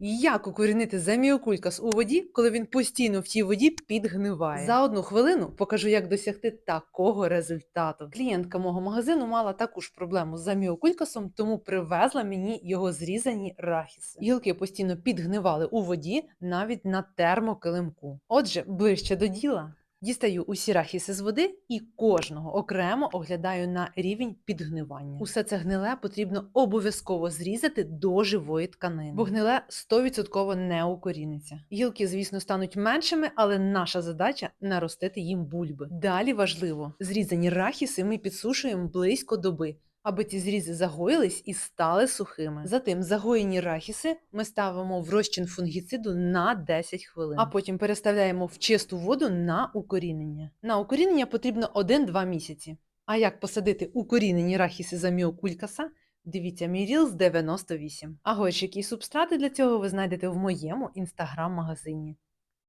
Як укорінити заміокулькас у воді, коли він постійно в тій воді підгниває? За одну хвилину покажу, як досягти такого результату. Клієнтка мого магазину мала таку ж проблему з заміокулькасом, тому привезла мені його зрізані рахіси. Гілки постійно підгнивали у воді навіть на термокилимку. Отже, ближче до діла. Дістаю усі рахіси з води і кожного окремо оглядаю на рівень підгнивання. Усе це гниле потрібно обов'язково зрізати до живої тканини, бо гниле 100% не укоріниться. Гілки, звісно, стануть меншими, але наша задача наростити їм бульби. Далі важливо, зрізані рахіси ми підсушуємо близько доби. Аби ці зрізи загоїлись і стали сухими. Затим загоєні рахіси ми ставимо в розчин фунгіциду на 10 хвилин, а потім переставляємо в чисту воду на укорінення. На укорінення потрібно 1-2 місяці. А як посадити укорінені рахіси заміокулькаса? Дивіться мій ріл з 98. А горщики і субстрати для цього ви знайдете в моєму інстаграм-магазині.